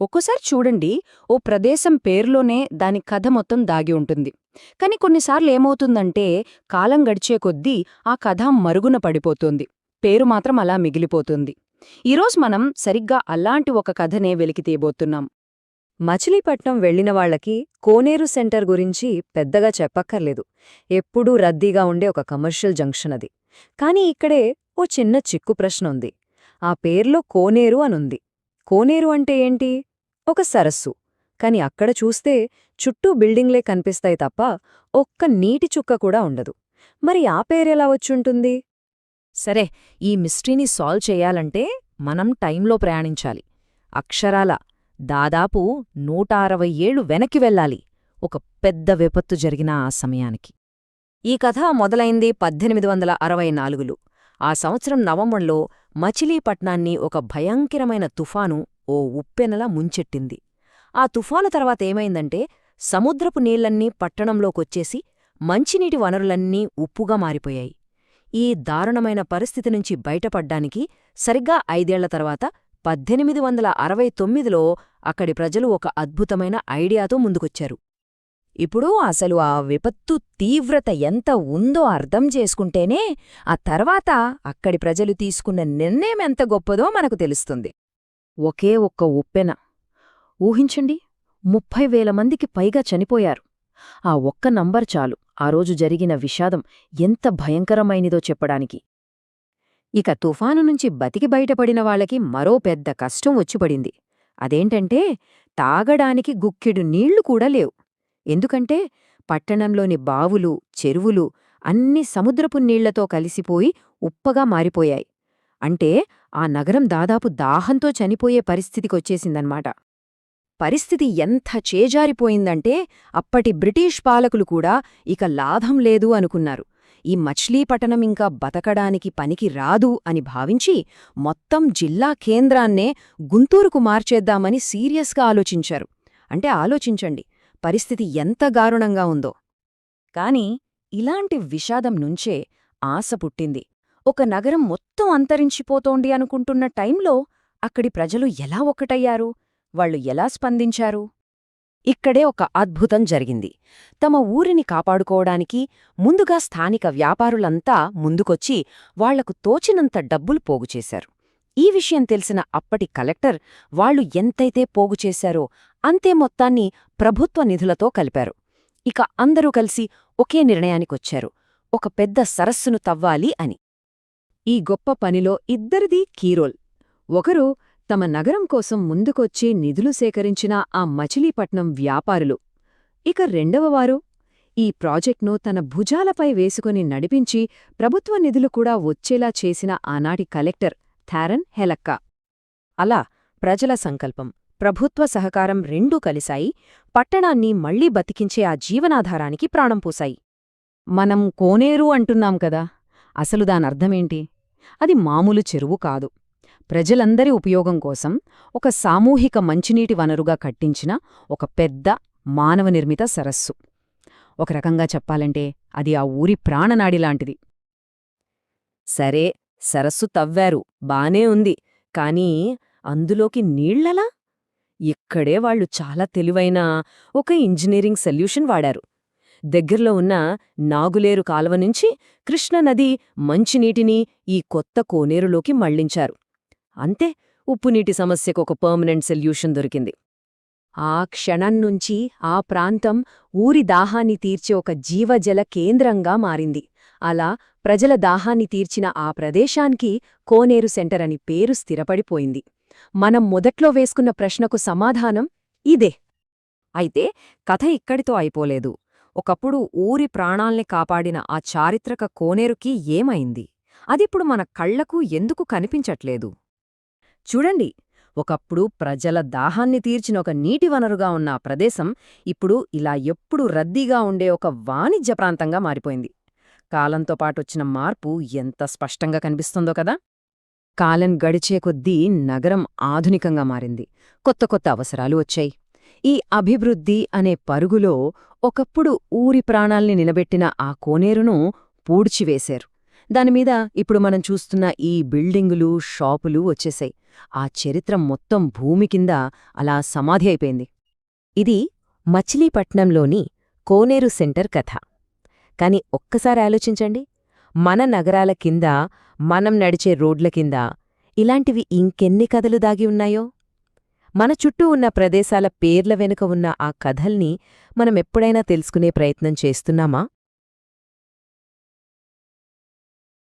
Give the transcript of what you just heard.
ఒక్కోసారి చూడండి ఓ ప్రదేశం పేరులోనే దాని కథ మొత్తం దాగి ఉంటుంది. కాని కొన్నిసార్లు ఏమవుతుందంటే కాలం గడిచే కొద్దీ ఆ కథ మరుగున పడిపోతుంది. పేరు మాత్రం అలా మిగిలిపోతుంది. ఈరోజు మనం సరిగ్గా అలాంటి ఒక కథనే వెలికితీయబోతున్నాం మచిలీపట్నం వెళ్ళిన వాళ్ళకి కోనేరు సెంటర్ గురించి పెద్దగా చెప్పక్కర్లేదు. ఎప్పుడూ రద్దీగా ఉండే ఒక కమర్షియల్ జంక్షన్ అది. కాని ఇక్కడే ఓ చిన్న చిక్కు ప్రశ్న ఉంది. ఆ పేర్లో కోనేరు అనుంది. కోనేరు అంటే ఏంటి? ఒక సరస్సు. కాని అక్కడ చూస్తే చుట్టూ బిల్డింగ్లే కనిపిస్తాయి తప్ప ఒక్క నీటి చుక్క కూడా ఉండదు. మరి ఆ పేరెలా వచ్చుంటుంది? సరే ఈ మిస్టరీని సాల్వ్ చేయాలంటే మనం టైంలో ప్రయాణించాలి. అక్షరాల దాదాపు నూట అరవై ఏళ్ళు వెనక్కి వెళ్ళాలి. ఒక పెద్ద విపత్తు జరిగిన ఆ సమయానికి. ఈ కథ మొదలైంది పద్దెనిమిది వందల అరవై నాలుగులో. ఆ సంవత్సరం నవంబర్లో మచిలీపట్నాన్ని ఒక భయంకరమైన తుఫాను ఓ ఉప్పెనలా ముంచెట్టింది. ఆ తుఫాను తర్వాత ఏమైందంటే సముద్రపు నీళ్ళన్నీ పట్టణంలోకొచ్చేసి మంచినీటి వనరులన్నీ ఉప్పుగా మారిపోయాయి. ఈ దారుణమైన పరిస్థితి నుంచి బయటపడ్డానికి సరిగ్గా ఐదేళ్ళ తర్వాత పద్దెనిమిది వందల అరవై తొమ్మిదిలో అక్కడి ప్రజలు ఒక అద్భుతమైన ఐడియాతో ముందుకొచ్చారు. ఇప్పుడు అసలు ఆ విపత్తు తీవ్రత ఎంత ఉందో అర్థం చేసుకుంటేనే ఆ తర్వాత అక్కడి ప్రజలు తీసుకున్న నిర్ణయం ఎంత గొప్పదో మనకు తెలుస్తుంది. ఒకే ఒక్క ఉప్పెన. ఊహించండి ముప్పై వేల మందికి పైగా చనిపోయారు. ఆ ఒక్క నంబర్ చాలు. ఆ రోజు జరిగిన విషాదం ఎంత భయంకరమైనదో చెప్పడానికి. ఇక తుఫాను నుంచి బతికి బయటపడిన వాళ్ళకి మరో పెద్ద కష్టం వచ్చిపడింది. అదేంటంటే తాగడానికి గుక్కెడు నీళ్ళు కూడా లేవు. ఎందుకంటే పట్టణంలోని బావులు చెరువులు అన్ని సముద్రపు నీళ్ళతో కలిసిపోయి ఉప్పగా మారిపోయాయి. అంటే ఆ నగరం దాదాపు దాహంతో చనిపోయే పరిస్థితికొచ్చేసిందన్నమాట. పరిస్థితి ఎంత చేజారిపోయిందంటే అప్పటి బ్రిటిష్ పాలకులు కూడా ఇక లాభం లేదు అనుకున్నారు. ఈ మచ్లీపట్టణం ఇంకా బతకడానికి పనికి రాదు అని భావించి మొత్తం జిల్లా కేంద్రాన్నే గుంటూరుకు మార్చేద్దామని సీరియస్గా ఆలోచించారు. అంటే ఆలోచించండి పరిస్థితి ఎంత గారుణంగా ఉందో. కాని ఇలాంటి విషాదం నుంచే ఆశ పుట్టింది. ఒక నగరం మొత్తం అంతరించిపోతోంది అనుకుంటున్న టైంలో అక్కడి ప్రజలు ఎలా ఒక్కటయ్యారు? వాళ్ళు ఎలా స్పందించారు? ఇక్కడే ఒక అద్భుతం జరిగింది. తమ ఊరిని కాపాడుకోవడానికి ముందుగా స్థానిక వ్యాపారులంతా ముందుకొచ్చి వాళ్ళకు తోచినంత డబ్బులు పోగుచేశారు ఈ విషయం తెలిసిన అప్పటి కలెక్టర్ వాళ్ళు ఎంతైతే పోగుచేశారో అంతే మొత్తాన్ని ప్రభుత్వ నిధులతో కలిపారు. ఇక అందరూ కలిసి ఒకే నిర్ణయానికొచ్చారు. ఒక పెద్ద సరస్సును తవ్వాలి అని. ఈ గొప్ప పనిలో ఇద్దరిది కీరోల్. ఒకరు తమ నగరం కోసం ముందుకొచ్చి నిధులు సేకరించిన ఆ మచిలీపట్నం వ్యాపారులు. ఇక రెండవవారు ఈ ప్రాజెక్ట్ను తన భుజాలపై వేసుకుని నడిపించి ప్రభుత్వ నిధులు కూడా వచ్చేలా చేసిన ఆనాటి కలెక్టర్ థారన్ హెలక్క. అలా ప్రజల సంకల్పం ప్రభుత్వ సహకారం రెండూ కలిశాయి పట్టణాన్ని మళ్ళీ బతికించే ఆ జీవనాధారానికి ప్రాణం పోశాయి. మనం కోనేరు అంటున్నాం కదా అసలు దానర్థమేంటి? అది మామూలు చెరువు కాదు. ప్రజలందరి ఉపయోగం కోసం ఒక సామూహిక మంచినీటి వనరుగా కట్టించిన ఒక పెద్ద మానవ నిర్మిత సరస్సు. ఒక రకంగా చెప్పాలంటే అది ఆ ఊరి ప్రాణనాడిలాంటిది సరే సరస్సు తవ్వారు బానే ఉంది. కానీ అందులోకి నీళ్ళలా ఇక్కడే వాళ్ళు చాలా తెలివైన ఒక ఇంజనీరింగ్ సొల్యూషన్ వాడారు. దగ్గర్లో ఉన్న నాగులేరు కాలువ నుంచి కృష్ణనది మంచినీటిని ఈ కొత్త కోనేరులోకి మళ్ళించారు. అంతే ఉప్పునీటి సమస్యకు ఒక పర్మనెంట్ సొల్యూషన్ దొరికింది. ఆ క్షణం నుంచి ఆ ప్రాంతం ఊరి దాహాన్ని తీర్చే ఒక జీవజల కేంద్రంగా మారింది. అలా ప్రజల దాహాన్ని తీర్చిన ఆ ప్రదేశానికి కోనేరు సెంటర్ అని పేరు స్థిరపడిపోయింది. మనం మొదట్లో వేసుకున్న ప్రశ్నకు సమాధానం ఇదే. అయితే కథ ఇక్కడితో అయిపోలేదు. ఒకప్పుడు ఊరి ప్రాణాల్ని కాపాడిన ఆ చారిత్రక కోనేరుకి ఏమైంది? అదిప్పుడు మన కళ్ళకు ఎందుకు కనిపించట్లేదు? చూడండి ఒకప్పుడు ప్రజల దాహాన్ని తీర్చిన ఒక నీటి వనరుగా ఉన్న ఆ ప్రదేశం ఇప్పుడు ఇలా ఎప్పుడు రద్దీగా ఉండే ఒక వాణిజ్య ప్రాంతంగా మారిపోయింది. కాలంతో పాటొచ్చిన మార్పు ఎంత స్పష్టంగా కనిపిస్తుందో కదా! కాలం గడిచే కొద్దీ నగరం ఆధునికంగా మారింది. కొత్త కొత్త అవసరాలు వచ్చాయి. ఈ అభివృద్ధి అనే పరుగులో ఒకప్పుడు ఊరి ప్రాణాల్ని నిలబెట్టిన ఆ కోనేరును పూడ్చివేశారు. దానిమీద ఇప్పుడు మనం చూస్తున్న ఈ బిల్డింగులు షాపులు వచ్చేశాయి. ఆ చరిత్ర మొత్తం భూమి కింద అలా సమాధి అయిపోయింది. ఇది మచిలీపట్నంలోని కోనేరు సెంటర్ కథ. కాని ఒక్కసారి ఆలోచించండి. మన నగరాల కింద మనం నడిచే రోడ్ల కింద ఇలాంటివి ఇంకెన్ని కథలు దాగి ఉన్నాయో? మన చుట్టూ ఉన్న ప్రదేశాల పేర్ల వెనుక ఉన్న ఆ కథల్ని మనమెప్పుడైనా తెలుసుకునే ప్రయత్నం చేస్తున్నామా?